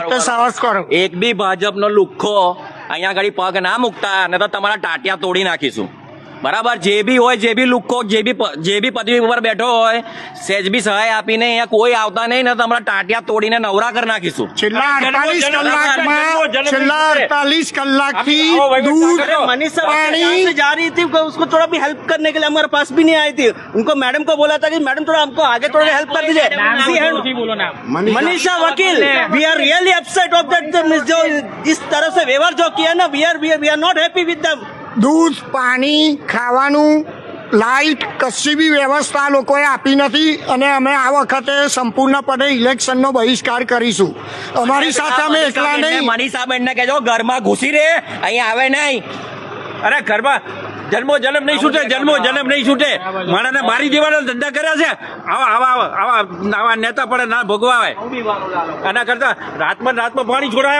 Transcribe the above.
જાતે સાહસ કરો. એક બી ભાજપનો લુખ્ખો અહીંયા આગળ પગ ના મૂકતા ને તો તમારા ટાટિયા તોડી નાખીશું. બરાબર જે બી હોય જે બી લુખ્ખો જે બી પ- જે બી પદવી ઉપર બેઠો હોય સેજ બી સહાય આપીને અહીંયા કોઈ આવતા નહીં ને તમારા ટાટિયા તોડીને નવરા કરી નાખીશું છેલ્લા અડતાલીસ જન્મો, જન્મો, કલાકમાં જન્મો, છેલ્લા જન્મો. અડતાલીસ કલાકથી आओ भाई, દૂધ बैठो। मनीषा वाकई यहाँ पानी से जा रही थी उसको थोड़ा भी हेल्प करने के लिए हमारे पास भी नहीं आई थी उनको मैडम को बोला था कि मैडम थोड़ा हमको आगे थोड़ा हेल्प कर दीजिए See, and- Manisha Vakil we are really upset of that जो इस तरह से व्यवहार जो किया ना we are we are not happy with them દૂધ પાણી ખાવાનું લાઇટ કશી બી વ્યવસ્થા લોકોએ આપી નથી અને અમે આ વખતે સંપૂર્ણપણે ઇલેક્શનનો બહિષ્કાર કરીશું. અમારી સાથે અમે એકલા નહીં. મનીષાબેન ને કહેજો ઘરમાં ઘૂસી રહે અહીંયા આવે નહીં. અરે ઘરમાં જન્મો જન્મ નહીં છૂટે જન્મો જન્મ નહીં છૂટે. માણસને મારી દેવાના ધંધા કર્યા છે. આવા આવા આવા આવા નેતા પડે ના ભોગવાય એના કરતા રાતમાં રાતમાં પાણી છોડાય.